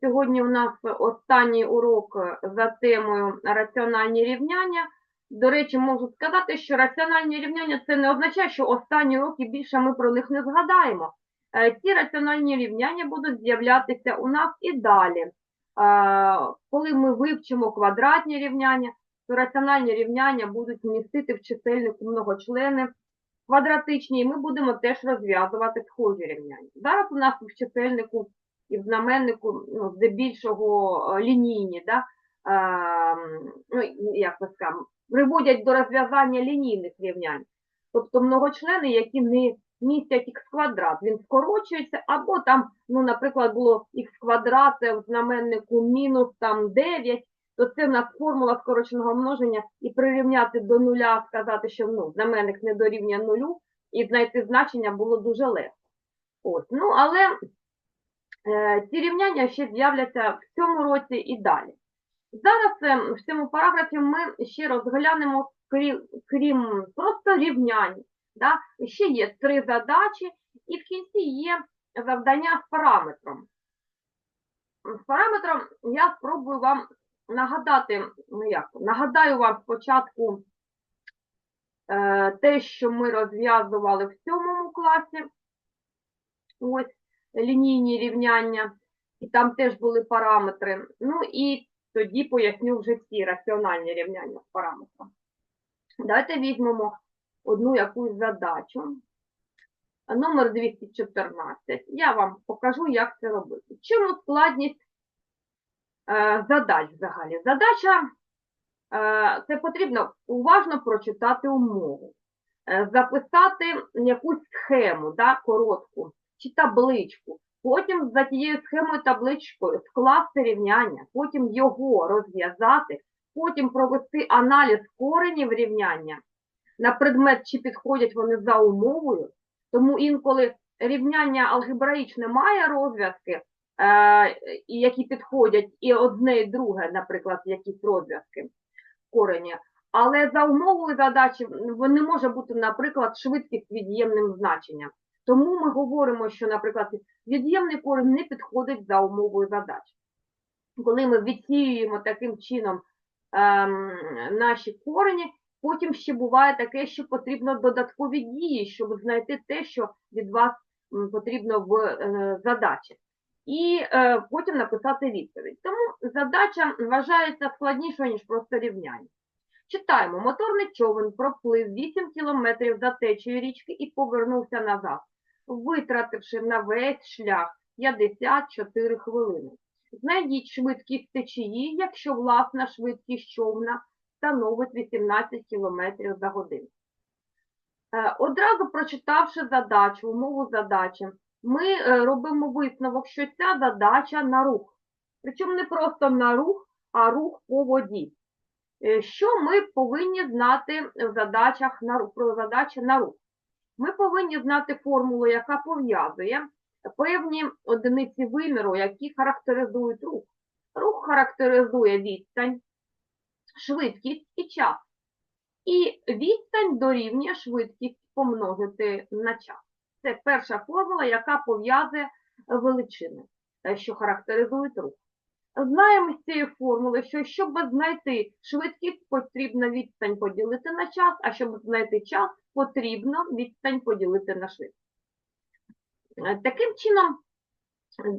Сьогодні у нас останній урок за темою раціональні рівняння. До речі, можу сказати, що раціональні рівняння це не означає, що останні роки більше ми про них не згадаємо. Е, Ці раціональні рівняння будуть з'являтися у нас і далі. Е, Коли ми вивчимо квадратні рівняння, то раціональні рівняння будуть містити в чисельнику многочлени квадратичні, і ми будемо теж розв'язувати схожі рівняння. Зараз у нас в чисельнику і в знаменнику ну, здебільшого е, лінійні, да? е, ну, як ми скажемо, приводять до розв'язання лінійних рівнянь. Тобто многочлени, які не містять х квадрат, він скорочується, або там, ну, наприклад, було х квадрат в знаменнику мінус там 9, то це в нас формула скороченого множення, і прирівняти до нуля, сказати, що ну, знаменник не дорівнює нулю, і знайти значення було дуже легко. От. Ну, але ці рівняння ще з'являться в цьому році і далі. Зараз е, в цьому параграфі ми ще розглянемо, крім просто рівнянь, да, ще є три задачі, і в кінці є завдання з параметром. З параметром я спробую вам нагадати, ну як, нагадаю вам спочатку е, те, що ми розв'язували в сьомому класі. Ось лінійні рівняння, і там теж були параметри. Ну і тоді поясню вже всі раціональні рівняння з параметром. Давайте візьмемо одну якусь задачу. Номер 214. Я вам покажу, як це робити. Чому складність е, задач взагалі? Задача е, це потрібно уважно прочитати умову, е, записати якусь схему, да, коротку, чи табличку. Потім за тією схемою табличкою скласти рівняння, потім його розв'язати, потім провести аналіз коренів рівняння на предмет, чи підходять вони за умовою. Тому інколи рівняння алгебраїчне має розв'язки, е, які підходять і одне, і друге, наприклад, якісь розв'язки корені. Але за умовою задачі не може бути, наприклад, швидкість від'ємним значенням. Тому ми говоримо, що, наприклад, від'ємний корінь не підходить за умовою задач. Коли ми відсіюємо таким чином ем, наші корені, потім ще буває таке, що потрібно додаткові дії, щоб знайти те, що від вас потрібно в е, задачі. І е, потім написати відповідь. Тому задача вважається складнішою, ніж просто рівняння. Читаємо. Моторний човен проплив 8 кілометрів за течією річки і повернувся назад витративши на весь шлях 54 хвилини. Знайдіть швидкість течії, якщо власна швидкість човна становить 18 км за годину. Е, Одразу прочитавши задачу, умову задачі, ми е, робимо висновок, що ця задача на рух. Причому не просто на рух, а рух по воді. Е, Що ми повинні знати в задачах на про задачі на рух? Ми повинні знати формулу, яка пов'язує певні одиниці виміру, які характеризують рух. Рух характеризує відстань, швидкість і час. І відстань дорівнює швидкість помножити на час. Це перша формула, яка пов'язує величини, що характеризують рух. Знаємо з цієї формули, що щоб знайти швидкість, потрібно відстань поділити на час, а щоб знайти час, потрібно відстань поділити на швидкість. Таким чином,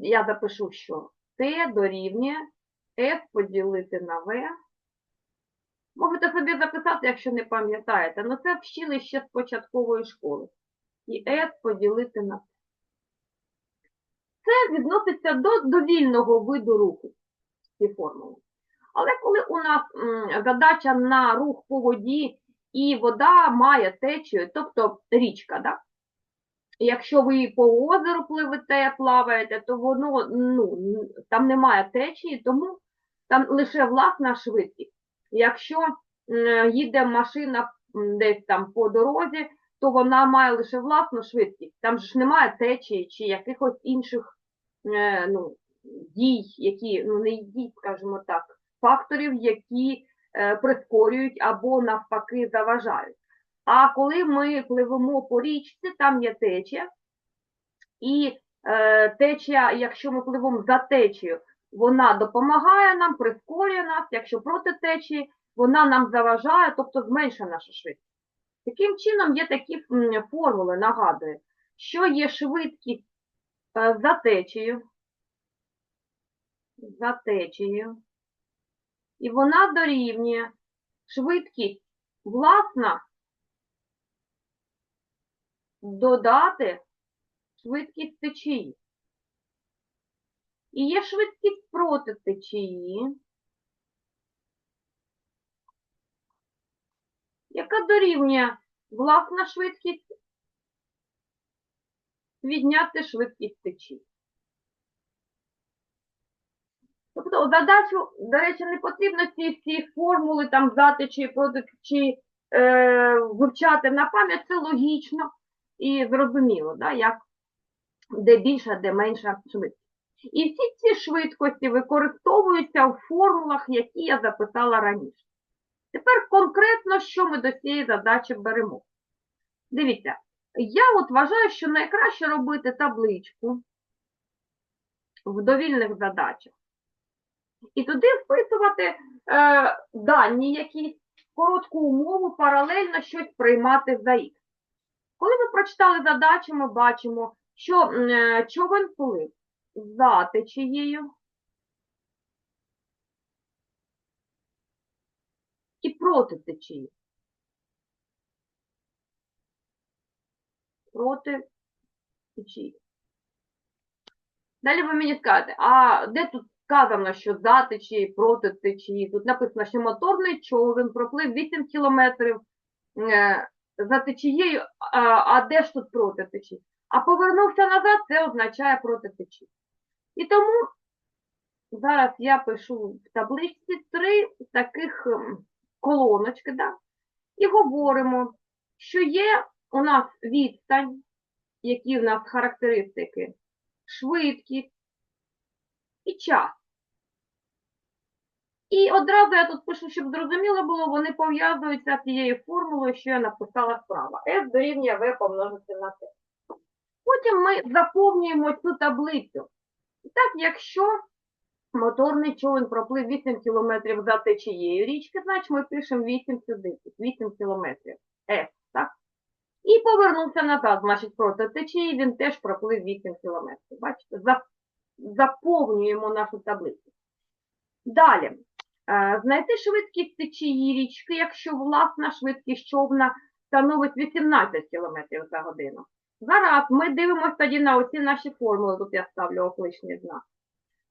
я запишу, що Т дорівнює F поділити на В. Можете собі записати, якщо не пам'ятаєте, але це вчили ще з початкової школи. І F поділити на Т. Це відноситься до довільного виду руху ці формули. Але коли у нас задача на рух по воді, і вода має течію, тобто річка, да? якщо ви по озеру пливете, плаваєте, то воно ну, там немає течії, тому там лише власна швидкість. Якщо їде машина десь там по дорозі, то вона має лише власну швидкість. Там ж немає течії чи якихось інших е, ну, дій, які, ну не дій, скажімо так, факторів, які е, прискорюють або навпаки заважають. А коли ми пливемо по річці, там є течія, і е, течія, якщо ми пливемо за течією, вона допомагає нам, прискорює нас, якщо проти течії, вона нам заважає, тобто зменшує нашу швидкість. Таким чином, є такі формули, нагадую, що є швидкість е, за течією, за течією, і вона дорівнює швидкість власна додати швидкість течії. І є швидкість проти течії, яка дорівнює власна швидкість відняти швидкість течії. Тобто задачу, до речі, не потрібно ці всі формули там за течії, проти течії е, вивчати на пам'ять, це логічно і зрозуміло, да, як де більша, де менша швидкість. І всі ці швидкості використовуються в формулах, які я записала раніше. Тепер конкретно, що ми до цієї задачі беремо. Дивіться, я от вважаю, що найкраще робити табличку в довільних задачах. І туди вписувати е, дані якісь, коротку умову, паралельно щось приймати за їх. Коли ми прочитали задачу, ми бачимо, що е, човен плив за течією і проти течії. Проти течії. Далі ви мені скажете, а де тут сказано, що за течії, проти течії? Тут написано, що моторний човен проплив 8 кілометрів е, за течією, а, де ж тут проти течії? А повернувся назад, це означає проти течії. І тому зараз я пишу в табличці три таких ем, колоночки, да? і говоримо, що є у нас відстань, які в нас характеристики, швидкість і час. І одразу я тут пишу, щоб зрозуміло було, вони пов'язуються з тією формулою, що я написала справа. S дорівнює V помножити на T. Потім ми заповнюємо цю таблицю. І так, якщо моторний човен проплив 8 кілометрів за течією річки, значить ми пишемо 8 сюди, 8 кілометрів. S, так? І повернувся назад, значить, проти течії він теж проплив 8 кілометрів. Бачите, заповнюємо нашу таблицю. Далі. Е, Знайти швидкість течії річки, якщо власна швидкість човна становить 18 км за годину. Зараз ми дивимося тоді на оці наші формули, тут я ставлю окличний знак.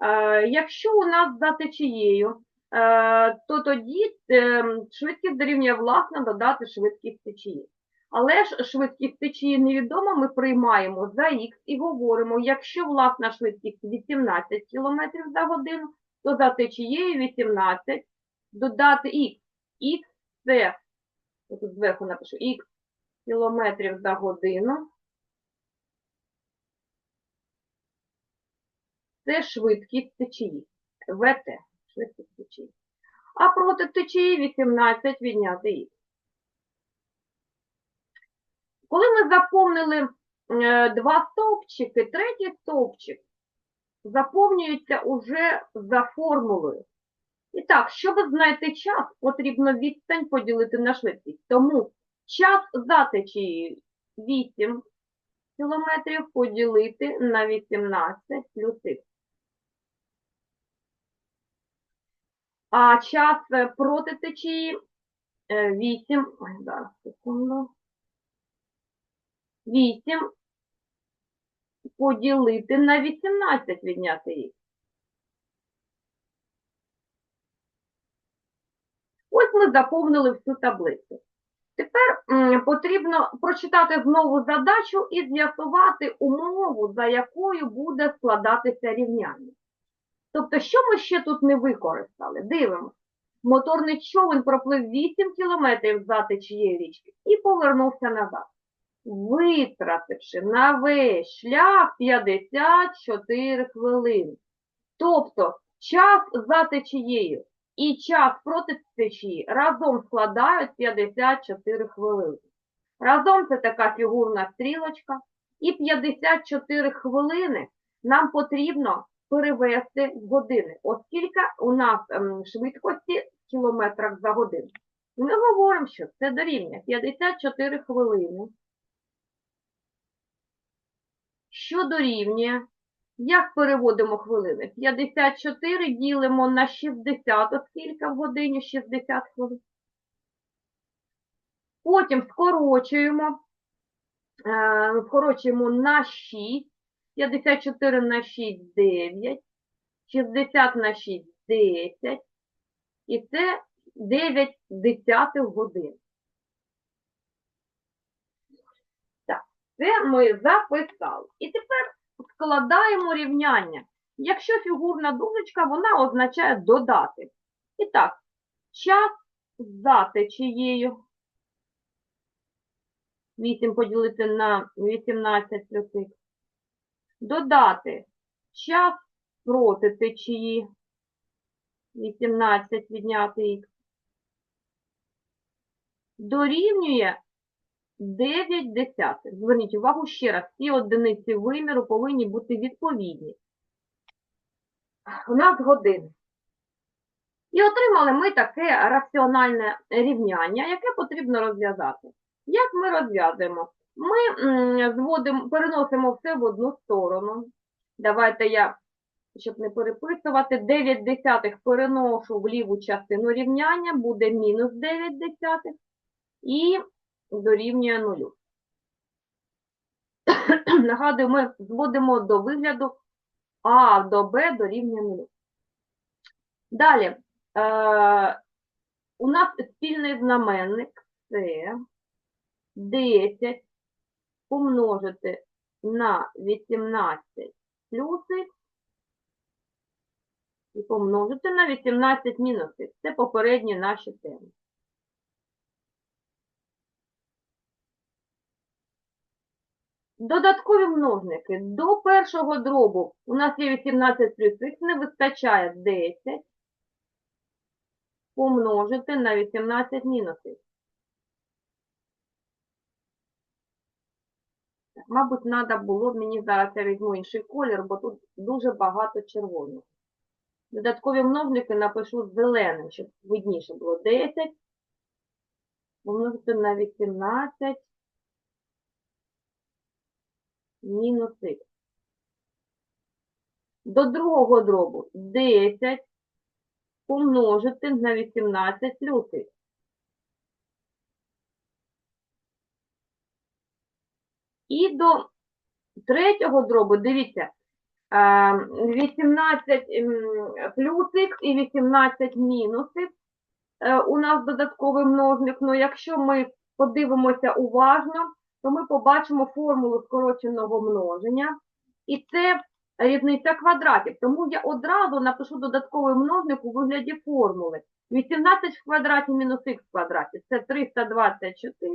Е, Якщо у нас за течією, е, то тоді е, швидкість дорівнює власна додати швидкість течії. Але ж швидкість течії невідома, ми приймаємо за х і говоримо, якщо власна швидкість 18 км за годину, то за течією 18 додати х. Х це, я тут зверху напишу, х кілометрів за годину. Це швидкість течії. ВТ, швидкість течії. А проти течії 18 відняти х. Коли ми заповнили е, два стовпчики, третій стовпчик заповнюється уже за формулою. І так, щоб знайти час, потрібно відстань поділити на швидкість. Тому час за течією 8 кілометрів поділити на 18 плюс х. А час е, проти течії е, 8, ой, зараз, секунду. 8 поділити на 18 відняти х. Ось ми заповнили всю таблицю. Тепер потрібно прочитати знову задачу і з'ясувати умову, за якою буде складатися рівняння. Тобто, що ми ще тут не використали? Дивимося. Моторний човен проплив 8 кілометрів за течією річки і повернувся назад, витративши на весь шлях 54 хвилини. Тобто час за течією і час проти течії разом складають 54 хвилини. Разом це така фігурна стрілочка. І 54 хвилини нам потрібно перевести в години, оскільки у нас ем, швидкості в кілометрах за годину. Ми говоримо, що це дорівнює 54 хвилини. Що дорівнює? Як переводимо хвилини? 54 ділимо на 60, оскільки в годині 60 хвилин. Потім скорочуємо, е, скорочуємо на 6, 54 на 6 – 9, 60 на 6 – 10, і це 9 десятих годин. Так, це ми записали. І тепер складаємо рівняння. Якщо фігурна дужечка, вона означає додати. І так, час за течією. 8 поділити на 18 плюс. Додати час проти течії. 18 відняти х. Дорівнює 9 десятих. Зверніть увагу ще раз, ці одиниці виміру повинні бути відповідні. У нас години. І отримали ми таке раціональне рівняння, яке потрібно розв'язати. Як ми розв'язуємо? Ми зводимо, переносимо все в одну сторону. Давайте я, щоб не переписувати, 9 десятих переношу в ліву частину рівняння, буде мінус 9 десятих і дорівнює нулю. Нагадую, ми зводимо до вигляду А до Б дорівнює нулю. Далі, е, у нас спільний знаменник це 10 помножити на 18 плюс х і помножити на 18 мінус х. Це попередні наші теми. Додаткові множники. До першого дробу у нас є 18 плюс х, не вистачає 10 помножити на 18 мінус х. Мабуть, треба було мені зараз я візьму інший колір, бо тут дуже багато червоного. Додаткові множники напишу зеленим, щоб видніше було 10. Помножити на 18 мінус х. До другого дробу 10 помножити на 18 плюс х. І до третього дробу, дивіться, 18 плюс х і 18 мінус х. У нас додатковий множник, але якщо ми подивимося уважно, то ми побачимо формулу скороченого множення. І це різниця квадратів. Тому я одразу напишу додатковий множник у вигляді формули. 18 в квадраті мінус х в квадраті. Це 324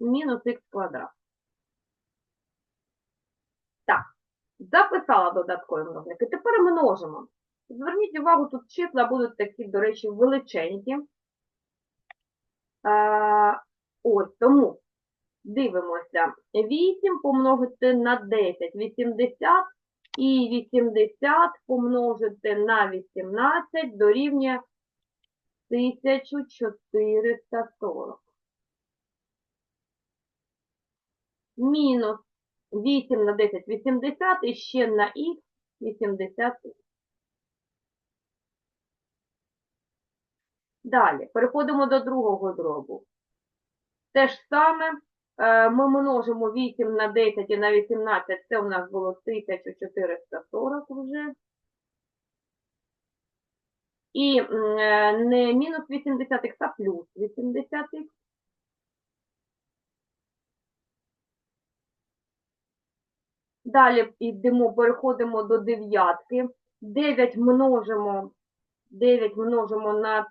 мінус х квадрат. Так, записала додаткові множники. Тепер множимо. Зверніть увагу, тут числа будуть такі, до речі, величенькі. Ось, тому дивимося. 8 помножити на 10, 80, і 80 помножити на 18 дорівнює 1440. Мінус 8 на 10 – 80, і ще на х 80. Далі, переходимо до другого дробу. Те ж саме, ми множимо 8 на 10 і на 18, це у нас було 1440 вже. І не мінус 80, а плюс 80. Далі йдемо, переходимо до дев'ятки. 9 множимо, 9 множимо на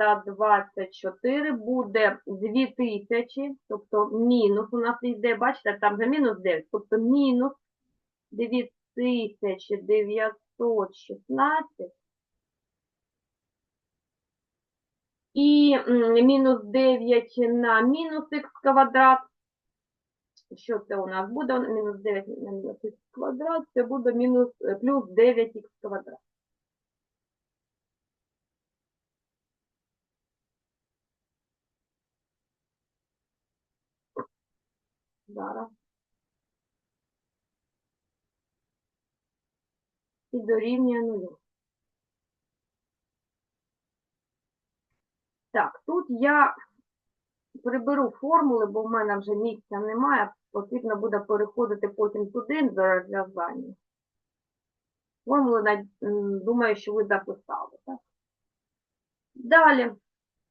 324, буде 2000, тобто мінус у нас йде, бачите, там вже мінус 9, тобто мінус 9916. І мінус 9 на мінус х квадрат Що це у нас буде? Мінус 9 на мінус х квадрат, це буде мінус, е, плюс 9х квадрат. Зараз. І дорівнює нулю. Так, тут я приберу формули, бо в мене вже місця немає. Потрібно буде переходити потім туди за розв'язання. Формули, думаю, що ви записали. Так? Далі.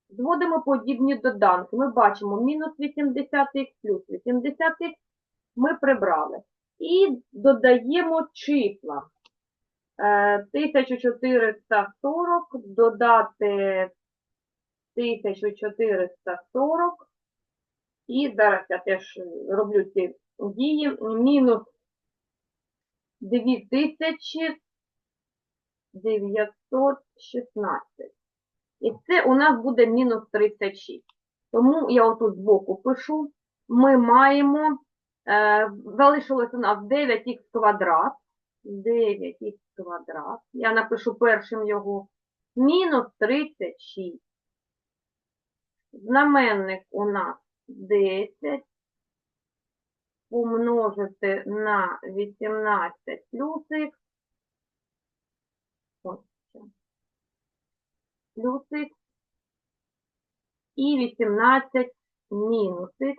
Зводимо подібні доданки. Ми бачимо мінус 80х плюс 80х ми прибрали. І додаємо числа. Е, 1440 додати 1440. І зараз я теж роблю ці дії. Мінус 2916. І це у нас буде мінус 36. Тому я отут збоку пишу. Ми маємо, е, залишилось у нас 9х квадрат. 9х квадрат. Я напишу першим його. Мінус 36. Знаменник у нас 10 помножити на 18 плюс х. Ось це. Плюс х. І 18 мінус х.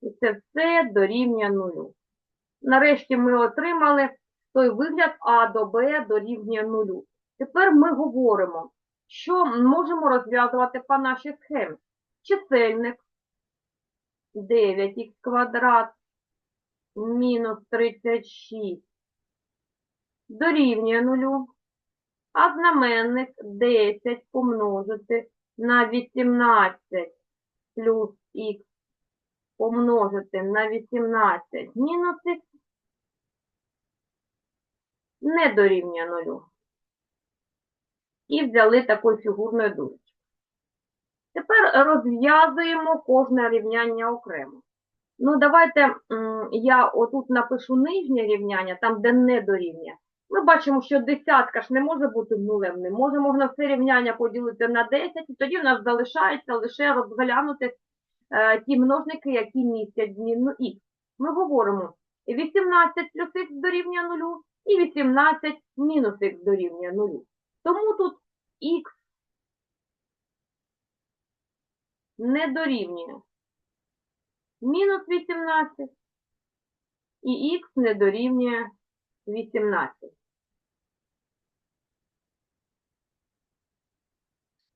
І це все дорівнює нулю. Нарешті ми отримали той вигляд А до Б дорівнює нулю. Тепер ми говоримо, що можемо розв'язувати по нашій схемі. Чисельник 9х квадрат мінус 36 дорівнює нулю, а знаменник 10 помножити на 18 плюс х помножити на 18 мінус х не дорівнює нулю. І взяли такою фігурною дужечкою. Тепер розв'язуємо кожне рівняння окремо. Ну, давайте я отут напишу нижнє рівняння, там, де не дорівнює. Ми бачимо, що десятка ж не може бути нулем. Не може, можна все рівняння поділити на 10, і тоді в нас залишається лише розглянути е, ті множники, які містять змінну х. Ми говоримо 18 плюс х дорівнює нулю і 18 мінус х дорівнює нулю. Тому тут х не дорівнює мінус 18 і х не дорівнює 18.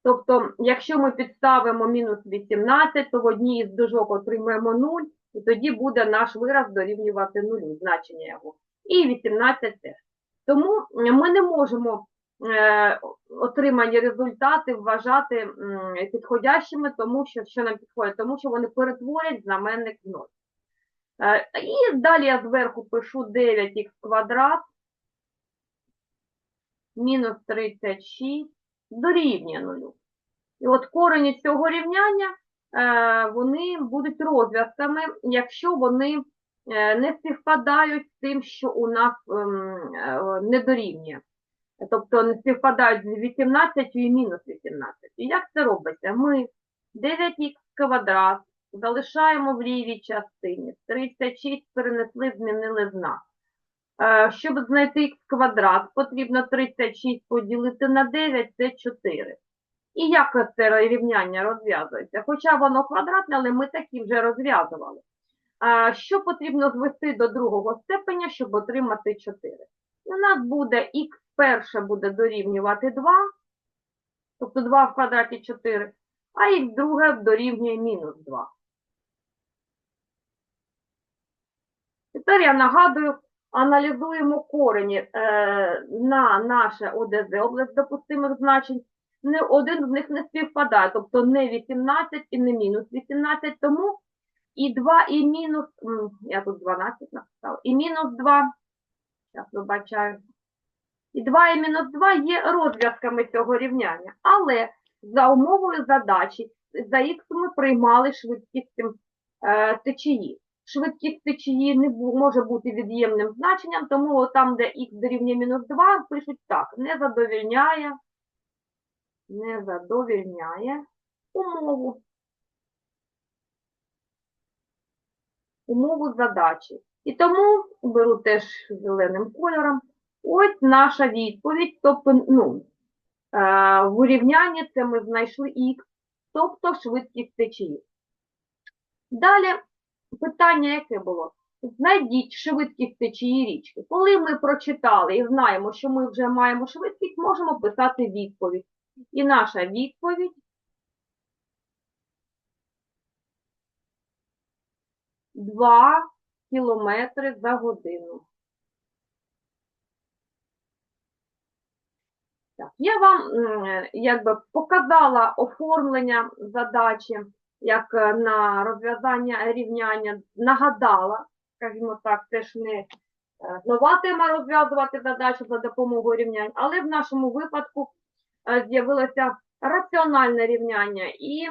Тобто, якщо ми підставимо мінус 18, то в одній із дужок отримаємо 0, і тоді буде наш вираз дорівнювати 0, значення його. І 18 теж. Тому ми не можемо е, отримані результати вважати підходящими, тому що, що нам підходить, тому що вони перетворять знаменник в 0. Е, і далі я зверху пишу 9х квадрат мінус 36 дорівнює 0. І от корені цього рівняння е, вони будуть розв'язками, якщо вони е, не співпадають з тим, що у нас ем, е, не дорівнює. Тобто не співпадають з 18 і мінус 18. І як це робиться? Ми 9х квадрат залишаємо в лівій частині. 36 перенесли, змінили знак. Е, Щоб знайти х квадрат, потрібно 36 поділити на 9, це 4. І як це рівняння розв'язується? Хоча воно квадратне, але ми такі вже розв'язували. Що потрібно звести до другого степеня, щоб отримати 4? У нас буде х перше буде дорівнювати 2, тобто 2 в квадраті 4, а х друге дорівнює мінус 2. Тепер я нагадую, аналізуємо корені е, на наше ОДЗ, область допустимих значень. Не, один з них не співпадає, тобто не 18 і не мінус 18, тому і 2, і мінус, я тут 12 написала, і мінус 2, зараз вибачаю, і 2 і мінус 2 є розв'язками цього рівняння, але за умовою задачі за х ми приймали швидкість е, течії. Швидкість течії не може бути від'ємним значенням, тому там, де х дорівнює мінус 2, пишуть так, не задовільняє, не задовільняє умову. Умову задачі. І тому беру теж зеленим кольором. Ось наша відповідь. Тобто, ну, е, в урівнянні це ми знайшли х, тобто швидкість течії. Далі питання яке було? Знайдіть швидкість течії річки. Коли ми прочитали і знаємо, що ми вже маємо швидкість, можемо писати відповідь. І наша відповідь 2 кілометри за годину. Так, я вам якби показала оформлення задачі як е, на розв'язання рівняння, нагадала, скажімо так, це ж не е, нова тема розв'язувати задачу за допомогою рівнянь, але в нашому випадку е, з'явилося раціональне рівняння, і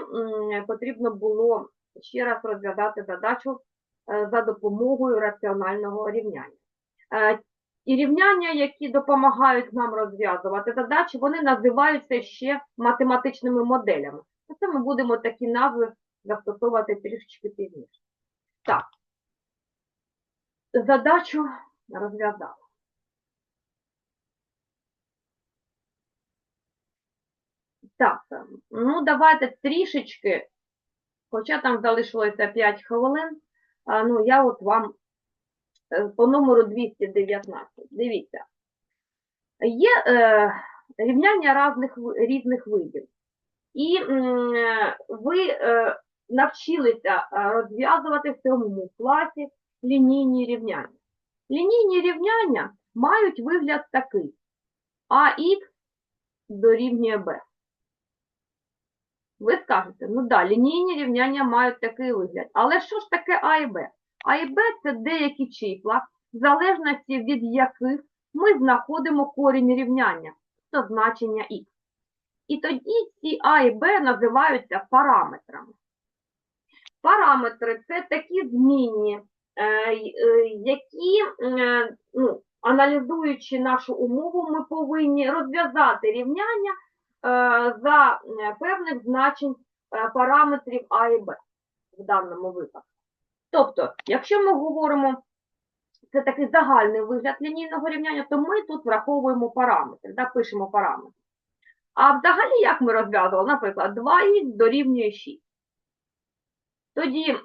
потрібно було ще раз розв'язати задачу за допомогою раціонального рівняння. І рівняння, які допомагають нам розв'язувати задачі, вони називаються ще математичними моделями. Це ми будемо такі назви застосовувати трішечки пізніше. Так, задачу розв'язали. Так, ну давайте трішечки, хоча там залишилося 5 хвилин, ну я от вам е, по номеру 219. Дивіться. Є е, рівняння різних, різних видів. І ви е, навчилися е, розв'язувати в цьому класі лінійні рівняння. Лінійні рівняння мають вигляд такий. АХ дорівнює Б. Ви скажете, ну да, лінійні рівняння мають такий вигляд. Але що ж таке А і Б? А і Б це деякі числа, в залежності від яких ми знаходимо корінь рівняння, то значення х. І тоді ці А і Б називаються параметрами. Параметри це такі змінні, е, е, які, е, ну, аналізуючи нашу умову, ми повинні розв'язати рівняння за певних значень параметрів А і Б в даному випадку. Тобто, якщо ми говоримо, це такий загальний вигляд лінійного рівняння, то ми тут враховуємо параметри, да, пишемо параметри. А взагалі, як ми розв'язували, наприклад, 2х дорівнює 6. Тоді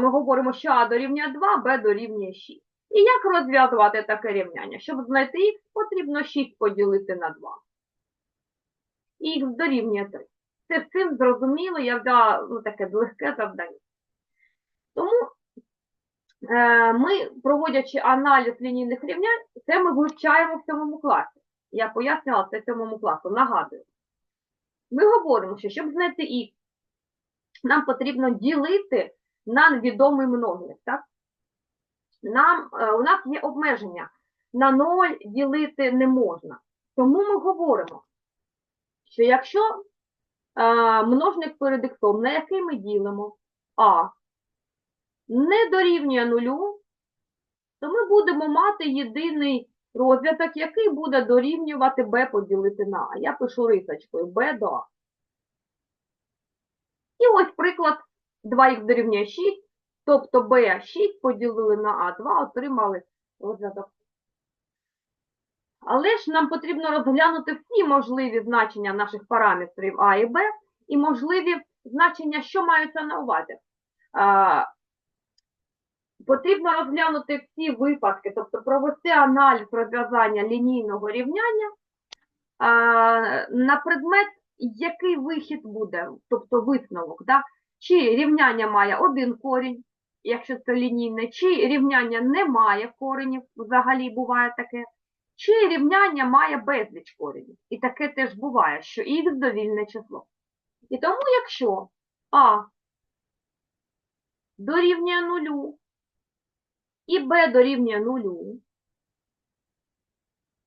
ми говоримо, що А дорівнює 2, Б дорівнює 6. І як розв'язувати таке рівняння? Щоб знайти х, потрібно 6 поділити на 2. І х дорівнює 3. Це з цим зрозуміло, я взяла ну, таке легке завдання. Тому е, ми, проводячи аналіз лінійних рівнянь, це ми вивчаємо в сьомому класі. Я пояснювала це в сьомому класу, нагадую. Ми говоримо, що щоб знайти х, нам потрібно ділити на невідомий множник. Так? Нам, е, у нас є обмеження. На 0 ділити не можна. Тому ми говоримо, що якщо е, множник перед іксом, на який ми ділимо а, не дорівнює нулю, то ми будемо мати єдиний розв'язок, який буде дорівнювати b поділити на а. Я пишу рисочкою b до а. І ось приклад 2х дорівнює 6, тобто b6 поділили на а2, отримали розв'язок. Але ж нам потрібно розглянути всі можливі значення наших параметрів а і б, і можливі значення, що маються на увазі. Потрібно розглянути всі випадки, тобто провести аналіз розв'язання лінійного рівняння на предмет, який вихід буде, тобто висновок, да? чи рівняння має один корінь, якщо це лінійне, чи рівняння не має коренів, взагалі буває таке, чи рівняння має безліч коренів. І таке теж буває, що х довільне число. І тому, якщо а дорівнює нулю, і b дорівнює нулю,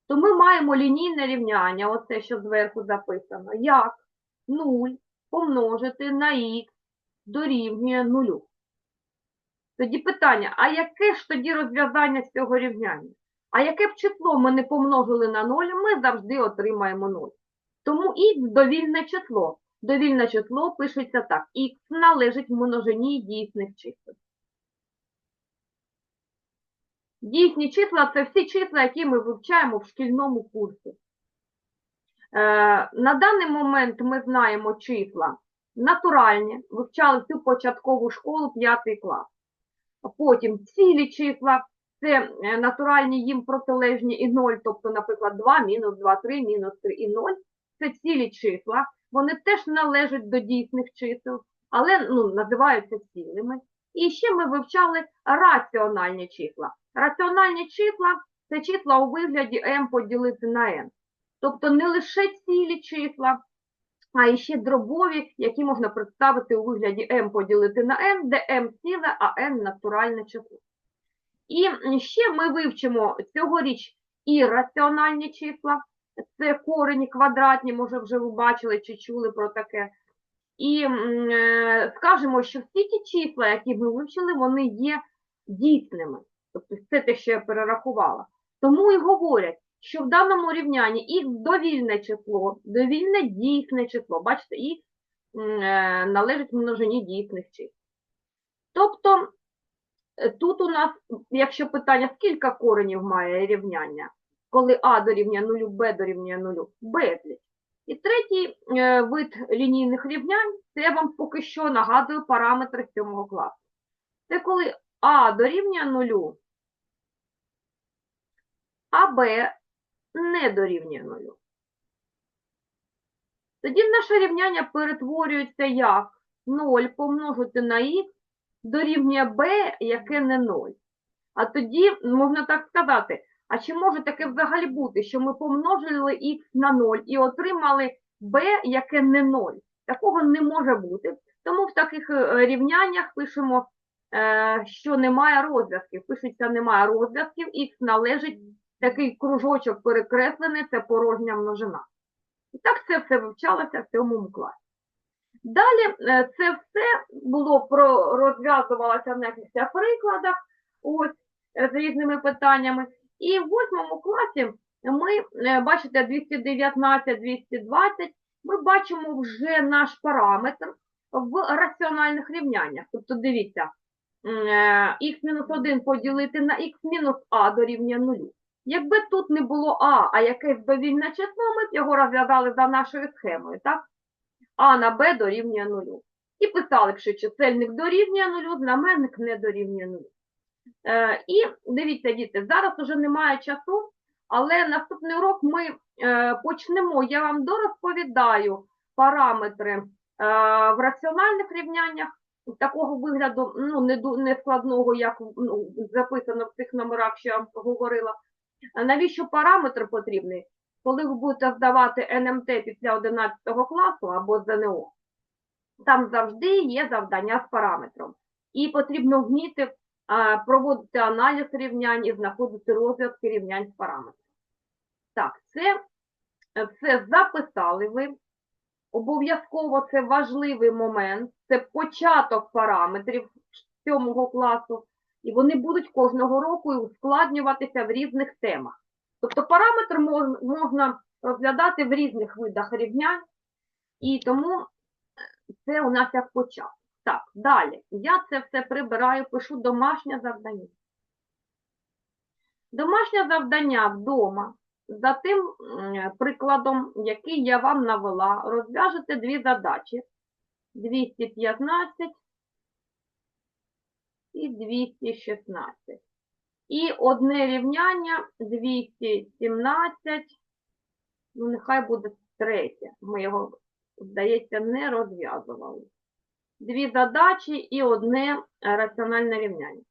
то ми маємо лінійне рівняння, оце, що зверху записано, як 0 помножити на х дорівнює нулю. Тоді питання, а яке ж тоді розв'язання з цього рівняння? А яке б число ми не помножили на 0, ми завжди отримаємо 0. Тому х довільне число. Довільне число пишеться так. Х належить множині дійсних чисел. Дійсні числа це всі числа, які ми вивчаємо в шкільному курсі. Е, на даний момент ми знаємо числа натуральні, вивчали цю початкову школу 5 клас. Потім цілі числа, це е, натуральні їм протилежні і 0, тобто, наприклад, 2, мінус 2, 3, мінус 3 і 0. Це цілі числа, вони теж належать до дійсних чисел, але ну, називаються цілими. І ще ми вивчали раціональні числа. Раціональні числа це числа у вигляді m поділити на n. Тобто не лише цілі числа, а і ще дробові, які можна представити у вигляді m поділити на n, де m ціле, а n натуральне число. І ще ми вивчимо цьогоріч і раціональні числа, це корені квадратні, може вже ви бачили чи чули про таке. І е, скажемо, що всі ті числа, які ми вивчили, вони є дійсними. Тобто це те, що я перерахувала. Тому і говорять, що в даному рівнянні х довільне число, довільне дійсне число. Бачите, м, е, належить множині дійсних чисел. Тобто е, тут у нас, якщо питання, скільки коренів має рівняння, коли а дорівнює 0, b дорівнює 0, безліч. І третій е, вид лінійних рівнянь, це я вам поки що нагадую параметри 7 класу. Це коли а дорівнює 0, а b не дорівнює 0. Тоді наше рівняння перетворюється як 0 помножити на х дорівнює b, яке не 0. А тоді можна так сказати, а чи може таке взагалі бути, що ми помножили х на 0 і отримали b, яке не 0? Такого не може бути. Тому в таких е, рівняннях пишемо, е, що немає розв'язків. Пишеться немає розв'язків, х належить такий кружочок перекреслений, це порожня множина. І так це все вивчалося в цьому класі. Далі е, це все було розв'язувалося на якихось прикладах, ось, е, з різними питаннями. І в восьмому класі ми, е, бачите, 219-220, ми бачимо вже наш параметр в раціональних рівняннях. Тобто, дивіться, х-1 поділити на х-а дорівнює 0. Якби тут не було а, а якесь довільне число, ми б його розв'язали за нашою схемою, так? а на b дорівнює 0. І писали б, що чисельник дорівнює 0, знаменник не дорівнює 0. Е, і дивіться, діти, зараз уже немає часу, але наступний урок ми е, почнемо, я вам дорозповідаю параметри е, в раціональних рівняннях, такого вигляду, ну, не, не складного, як ну, записано в цих номерах, що я вам говорила. Навіщо параметр потрібний? Коли ви будете здавати НМТ після 11 класу або ЗНО, там завжди є завдання з параметром. І потрібно вміти проводити аналіз рівнянь і знаходити розв'язки рівнянь з параметром. Так, це все записали ви. Обов'язково це важливий момент, це початок параметрів 7 класу, і вони будуть кожного року ускладнюватися в різних темах. Тобто параметр можна розглядати в різних видах рівнянь, і тому це у нас як початок. Так, далі. Я це все прибираю, пишу домашнє завдання. Домашнє завдання вдома за тим прикладом, який я вам навела, розв'яжете дві задачі. 215 і 216. І одне рівняння 217, ну нехай буде третє. Ми його, здається, не розв'язували. Дві задачі і одне раціональне рівняння.